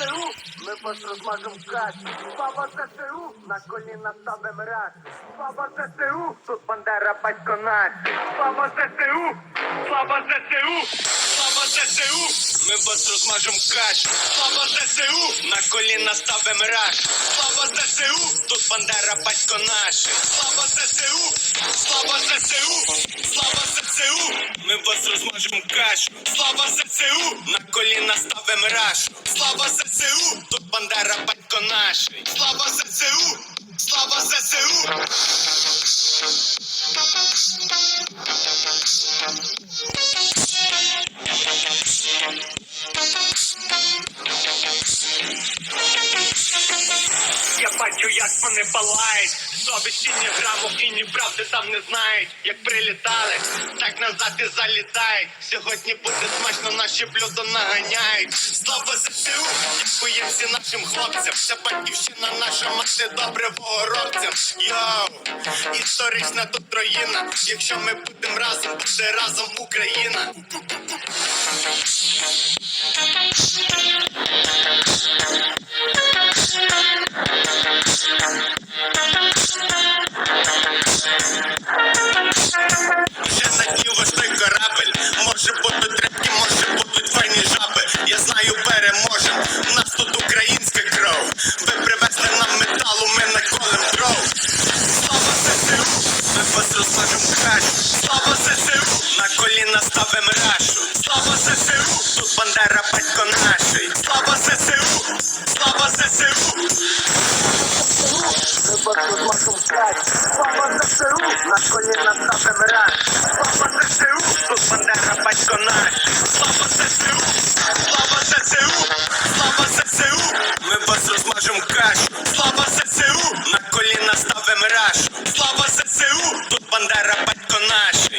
ЗСУ, ми розмажем кашу. Слава ЗСУ, на коліна ставим раз. Слава ЗСУ, тут Бандера батько наш. Слава ЗСУ, слава ЗСУ, слава ЗСУ, ми вас розмажем кашу. Слава ЗСУ, на коліна ставим раш. Слава ЗСУ, тут Бандера батько наш. Слава ЗСУ, слава ЗСУ, слава ЗСУ, ми вас розмажем кашу. Слава ЗСУ, на коліна ставим рашу. Слава ЗСУ, тут Бандера батько наш. Слава ЗСУ, слава ЗСУ. Я бачу, як вони палають. Совісті ні граму і ні правди там не знають. Як прилітали, так назад і залітають. Сьогодні буде смачно, наші блюдо наганяють. Слава ЗСУ, дякуємо всі нашим хлопцям. Вся батьківщина наша мати добре богородцям. Йоу, історична тут троїна. Якщо ми будемо разом, буде разом Україна. Ставим рашу. Слава ЗСУ, тут Бандера батько наший. Слава ЗСУ, слава ЗСУ. Слава ЗСУ, на коліна ставим раз. Слава ЗСУ, тут Бандера батько наш. Слава ЗСУ, слава ЗСУ, слава ЗСУ, ми вас розмажем кашу. Слава ЗСУ, на коліна ставим рашу. Слава ЗСУ, тут Бандера батько наш.